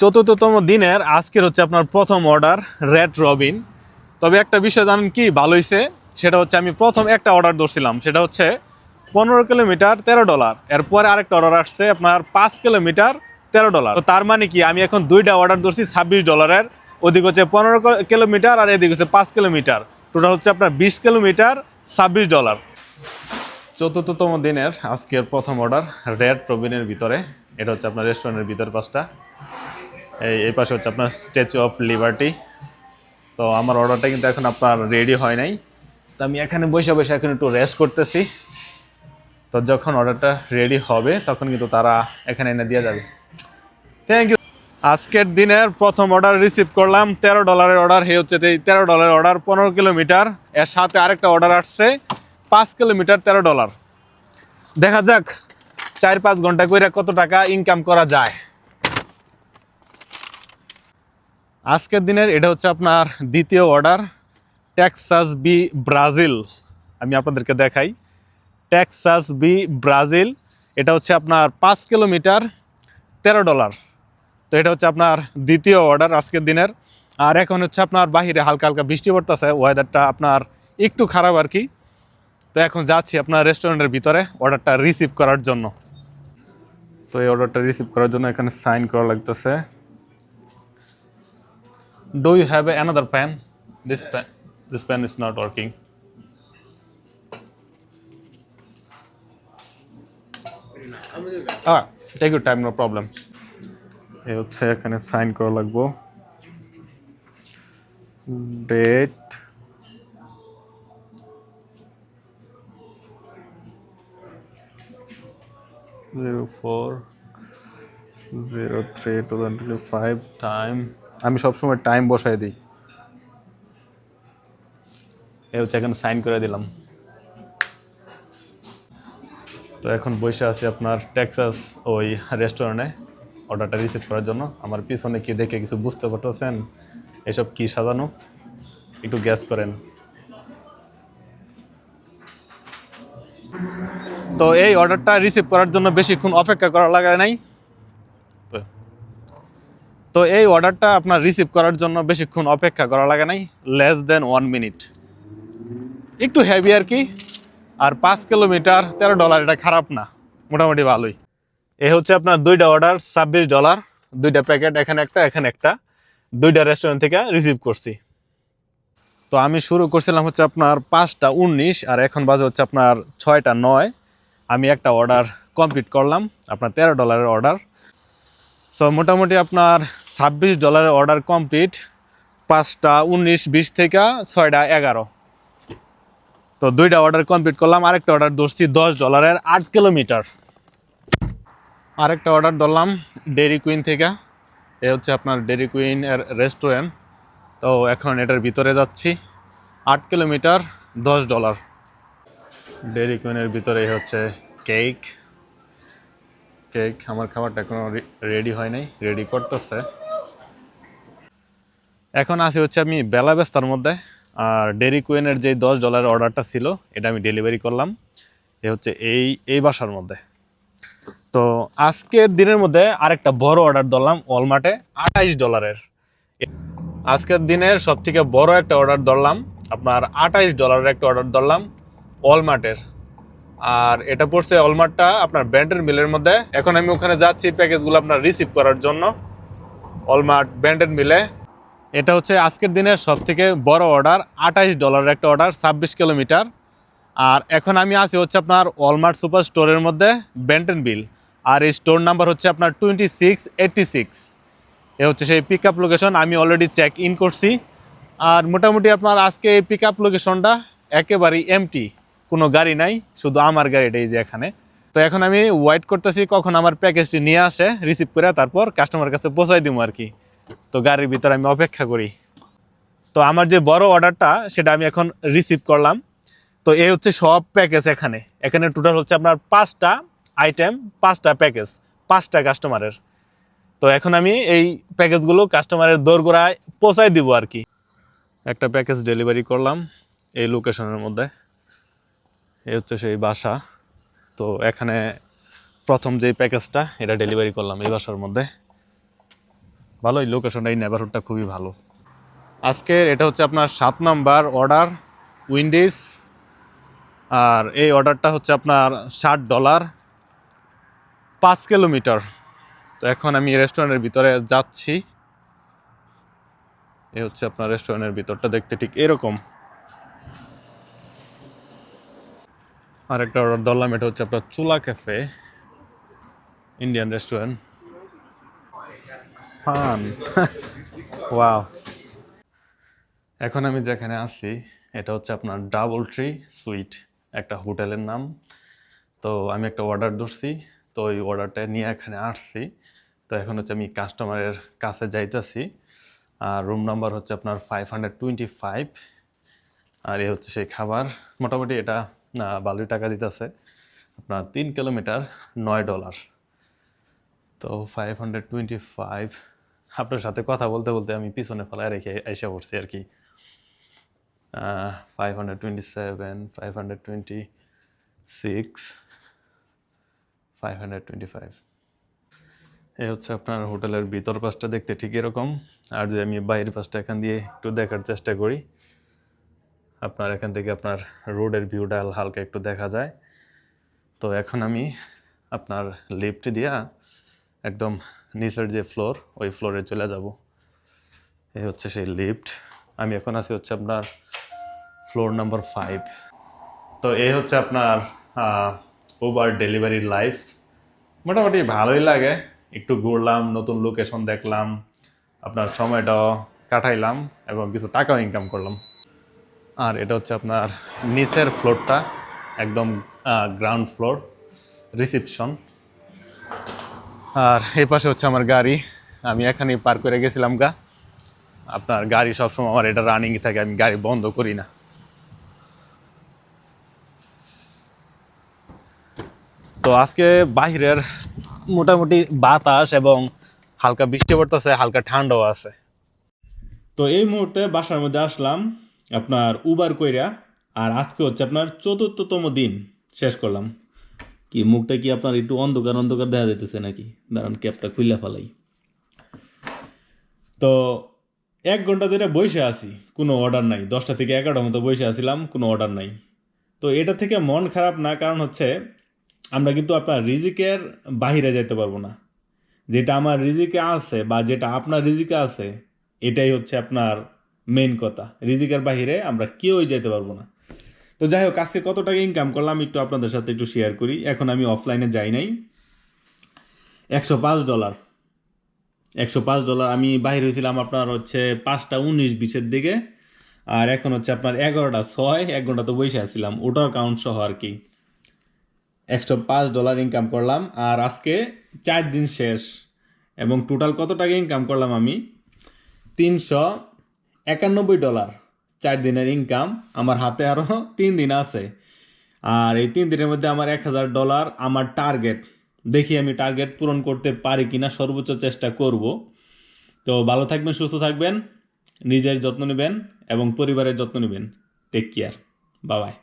চতুর্থতম দিনের, আজকের হচ্ছে আপনার প্রথম অর্ডার রেড রবিন তবে একটা বিষয় জানেন কি, ভালো হয়েছে সেটা হচ্ছে আমি প্রথম একটা অর্ডার ধরছিলাম, সেটা হচ্ছে পনেরো কিলোমিটার, তেরো ডলার। এরপরে আরেকটা অর্ডার আসছে আপনার পাঁচ কিলোমিটার, তেরো ডলার। তো তার মানে কি, আমি এখন দুইটা অর্ডার ধরছি ছাব্বিশ ডলারের। ওদিক হচ্ছে পনেরো কিলোমিটার আর এদিক হচ্ছে পাঁচ কিলোমিটার। টোটাল হচ্ছে আপনার বিশ কিলোমিটার, ছাব্বিশ ডলার। চতুর্থতম দিনের আজকের প্রথম অর্ডার রেড রবিনের ভিতরে। এটা হচ্ছে আপনার রেস্টুরেন্টের ভিতর পাশটা এই পাশে হচ্ছে আপনার স্ট্যাচু অফ লিবার্টি তো আমার অর্ডারটা কিন্তু এখন আপনার রেডি হয় নাই। তো আমি এখানে বসে বসে এখন একটু রেস্ট করতেছি। তো যখন অর্ডারটা রেডি হবে, তখন কিন্তু তারা এখানে এনে দিয়ে যাবে। থ্যাংক ইউ আজকের দিনের প্রথম অর্ডার রিসিভ করলাম, তেরো ডলারের অর্ডার হে হচ্ছে এই তেরো ডলারের অর্ডার পনেরো কিলোমিটার। এর সাথে আরেকটা অর্ডার আসছে, পাঁচ কিলোমিটার তেরো ডলার দেখা যাক, চার পাঁচ ঘণ্টা করে কত টাকা ইনকাম করা যায়। আজকের দিনের এটা হচ্ছে আপনার দ্বিতীয় অর্ডার টেক্সাস বি ব্রাজিল আমি আপনাদেরকে দেখাই। টেক্সাস বি ব্রাজিল এটা হচ্ছে আপনার পাঁচ কিলোমিটার, তেরো ডলার তো এটা হচ্ছে আপনার দ্বিতীয় অর্ডার আজকের দিনের। আর এখন হচ্ছে আপনার বাহিরে হালকা হালকা বৃষ্টি পড়তেছে ওয়েদারটা আপনার একটু খারাপ আর কি। তো এখন যাচ্ছি আপনার রেস্টুরেন্টের ভিতরে অর্ডারটা রিসিভ করার জন্য। তো এই অর্ডারটা রিসিভ করার জন্য এখানে সাইন করা লাগতেছে। Do you have another pen? This pen, this pen is not working. Ah, take your time, no problem. এই হচ্ছে এখানে সাইন করা লাগবো date zero four zero three two twenty five time আমি সবসময় টাইম বসাই দিই। এ হচ্ছে এখানে সাইন করে দিলাম। তো এখন বসে আছি আপনার টেক্সাস ওই রেস্টুরেন্টে অর্ডারটা রিসিভ করার জন্য। আমার পিছনে কি দেখে কিছু বুঝতে পারতেছেন? এসব কি সাজানো? একটু গ্যাস করেন। তো এই অর্ডারটা রিসিভ করার জন্য বেশিক্ষণ অপেক্ষা করা লাগে নাই। তো এই অর্ডারটা আপনার রিসিভ করার জন্য বেশিক্ষণ অপেক্ষা করা লাগে নাই লেস দেন ওয়ান মিনিট একটু হেভি আর কি, আর পাঁচ কিলোমিটার তেরো ডলার এটা খারাপ না, মোটামুটি ভালোই। এ হচ্ছে আপনার দুইটা অর্ডার ছাব্বিশ ডলার দুইটা প্যাকেট এখানে একটা এখানে একটা, দুইটা রেস্টুরেন্ট থেকে রিসিভ করছি। তো আমি শুরু করছিলাম হচ্ছে আপনার পাঁচটা উনিশ, আর এখন বাজে হচ্ছে আপনার ছয়টা নয়। আমি একটা অর্ডার কমপ্লিট করলাম, আপনার তেরো ডলারের অর্ডার সো মোটামুটি আপনার ছাব্বিশ ডলারের অর্ডার কমপ্লিট পাঁচটা, উনিশ, বিশ থেকে ছয়টা, এগারো। তো দুইটা অর্ডার কমপ্লিট করলাম, আরেকটা অর্ডার ধরছি দশ ডলারের আট কিলোমিটার আরেকটা অর্ডার ধরলাম ডেরি কুইন থেকে। এ হচ্ছে আপনার ডেরি কুইন এর রেস্টুরেন্ট তো এখন এটার ভিতরে যাচ্ছি। আট কিলোমিটার দশ ডলার ডেরি কুইনের ভিতরে হচ্ছে কেক কেক, আমার খাবারটা এখনও রেডি হয় নাই রেডি করতেছে। এখন আসি হচ্ছে আমি বেলা ব্যস্তার মধ্যে, আর ডেরি কুইনের যে দশ ডলারের অর্ডারটা ছিল, এটা আমি ডেলিভারি করলাম, এ হচ্ছে এই এই বাসার মধ্যে। তো আজকের দিনের মধ্যে আরেকটা বড় অর্ডার ধরলাম ওয়ালমার্টে আঠাইশ ডলারের আজকের দিনের সব থেকে বড় একটা অর্ডার ধরলাম, আপনার আঠাইশ ডলারের একটা অর্ডার ধরলাম ওয়ালমার্টের আর এটা পড়ছে অলমার্টটা আপনার ব্যান্ডের মিলের মধ্যে। এখন আমি ওখানে যাচ্ছি প্যাকেজগুলো আপনার রিসিভ করার জন্য অলমার্ট ব্যান্ডের মিলে এটা হচ্ছে আজকের দিনের সব থেকে বড় অর্ডার আঠাইশ ডলারের একটা অর্ডার ছাব্বিশ কিলোমিটার। আর এখন আমি আছি হচ্ছে আপনার অলমার্ট সুপার স্টোরের মধ্যে ব্যান্টেন বিল আর এই স্টোর নাম্বার হচ্ছে আপনার টোয়েন্টি সিক্স এইটটি সিক্স এ হচ্ছে সেই পিক আপ লোকেশন আমি অলরেডি চেক ইন করছি। আর মোটামুটি আপনার আজকে এই পিক আপ লোকেশনটা একেবারেই এমটি কোনো গাড়ি নাই, শুধু আমার গাড়িটাই যে এখানে। তো এখন আমি ওয়েট করতেছি কখন আমার প্যাকেজটি নিয়ে আসে রিসিভ করে তারপর কাস্টমার কাছে পৌঁছাই দিব আর কি। তো গাড়ির ভিতরে আমি অপেক্ষা করি। তো আমার যে বড় অর্ডারটা সেটা আমি এখন রিসিভ করলাম। তো এই হচ্ছে সব প্যাকেজ এখানে। এখানে টোটাল হচ্ছে আপনার পাঁচটা আইটেম পাঁচটা প্যাকেজ পাঁচটা কাস্টমারের তো এখন আমি এই প্যাকেজগুলো কাস্টমারের দোরগোড়ায় পৌঁছাই দিব আর কি। একটা প্যাকেজ ডেলিভারি করলাম এই লোকেশনের মধ্যে। এই হচ্ছে সেই বাসা। তো এখানে প্রথম যে প্যাকেজটা এটা ডেলিভারি করলাম এই বাসার মধ্যে। ভালোই লোকেশনটা এই নেবারহুডটা খুবই ভালো। আজকে এটা হচ্ছে আপনার সাত নাম্বার অর্ডার উইন্ডিজ আর এই অর্ডারটা হচ্ছে আপনার ষাট ডলার পাঁচ কিলোমিটার তো এখন আমি রেস্টুরেন্টের ভিতরে যাচ্ছি। এ হচ্ছে আপনার রেস্টুরেন্টের ভিতরটা দেখতে ঠিক এরকম। আর একটা অর্ডার ধরলাম, এটা হচ্ছে আপনার Chula cafe Indian restaurant fun wow এখন আমি যেখানে আছি, এটা হচ্ছে আপনার ডাবল ট্রি সুইট একটা হোটেলের নাম। তো আমি একটা অর্ডার ধরছি, তো ওই অর্ডারটা নিয়ে এখানে আসছি। তো এখন হচ্ছে আমি কাস্টমারের কাছে যাইতেছি। আর রুম নাম্বার হচ্ছে আপনার ফাইভ হান্ড্রেড টোয়েন্টি ফাইভ আর এ হচ্ছে সেই খাবার। মোটামুটি এটা আহ, ভালোই টাকা দিতেছে। আপনার তিন কিলোমিটার নয় ডলার। তো ফাইভ হান্ড্রেড টোয়েন্টি ফাইভ আপনার সাথে কথা বলতে বলতে আমি পিছনে ফেলায় রেখে এসে পড়ছি আর কি। Five hundred twenty seven five hundred twenty six five hundred twenty five এই হচ্ছে আপনার হোটেলের ভিতর পাশটা দেখতে ঠিক এরকম। আর যদি আমি বাইরের পাশটা এখান দিয়ে একটু দেখার চেষ্টা করি আপনার, এখান থেকে আপনার রোডের ভিউটা হালকা একটু দেখা যায়। তো এখন আমি আপনার লিফট দিয়া একদম নিচের যে ফ্লোর ওই ফ্লোরে চলে যাব। এই হচ্ছে সেই লিফট আমি এখন আছি হচ্ছে আপনার ফ্লোর নাম্বার ফাইভ তো এই হচ্ছে আপনার ওভার ডেলিভারি লাইফ মোটামুটি ভালোই লাগে। একটু ঘুরলাম, নতুন লোকেশন দেখলাম, আপনার সময়টাও কাটাইলাম এবং কিছু টাকাও ইনকাম করলাম। আর এটা হচ্ছে আপনার নিচের ফ্লোরটা, একদম গ্রাউন্ড ফ্লোর রিসিপশন আর এই পাশে হচ্ছে আমার গাড়ি। আমি এখানেই পার করে গেছিলাম গা। আপনার গাড়ি সবসময় আমার এটা রানিং থাকে, আমি গাড়ি বন্ধ করি না। তো আজকে বাহিরের মোটামুটি বাতাস এবং হালকা বৃষ্টি পড়তেছে, হালকা ঠান্ডাও আছে। তো এই মুহূর্তে বাসার মধ্যে আসলাম। আপনার উবার কইরা, আর আজকে হচ্ছে আপনার চতুর্থতম দিন। শেষ করলাম। কি, মুখটা কি আপনার একটু অন্ধকার অন্ধকার দেখা যাইতেছে নাকি? দাঁড়ান, ক্যাপটা খুললে ফেলাই। তো, এক ঘণ্টা ধরে বসে আছি, কোনো অর্ডার নাই। দশটা থেকে এগারোটার মতো বসে আছিলাম, কোনো অর্ডার নাই। তো এটা থেকে মন খারাপ না, কারণ হচ্ছে আমরা কিন্তু আপনার রিজিকের বাহিরে যেতে পারব না। যেটা আমার রিজিকে আছে বা যেটা আপনার রিজিকে আছে, এটাই হচ্ছে আপনার মেন কথা। রিজিকের বাহিরে আমরা কেউই যেতে পারব না। তো যাই হোক, আজকে কত টাকা ইনকাম করলাম একটু আপনাদের সাথে একটু শেয়ার করি। এখন আমি অফলাইনে যাই নাই। একশো পাঁচ ডলার একশো পাঁচ ডলার আমি বাহির হয়েছিলাম আপনার হচ্ছে পাঁচটা উনিশ বিশের দিকে। আর এখন হচ্ছে আপনার এগারোটা ছয়, এক ঘণ্টা তো বসে আছিলাম। ওটার কাউন্ট সহ আর কি। একশো পাঁচ ডলার ইনকাম করলাম। আর আজকে চার দিন শেষ। এবং টোটাল কত টাকা ইনকাম করলাম আমি? তিনশো একানব্বই ডলার, চার দিনের ইনকাম আমার হাতে আরও তিন দিন আছে। আর এই তিন দিনের মধ্যে আমার এক হাজার ডলার আমার টার্গেট দেখি আমি টার্গেট পূরণ করতে পারি কি না সর্বোচ্চ চেষ্টা করব। তো ভালো থাকবেন, সুস্থ থাকবেন, নিজের যত্ন নেবেন এবং পরিবারের যত্ন নেবেন। টেক কেয়ার বাবাই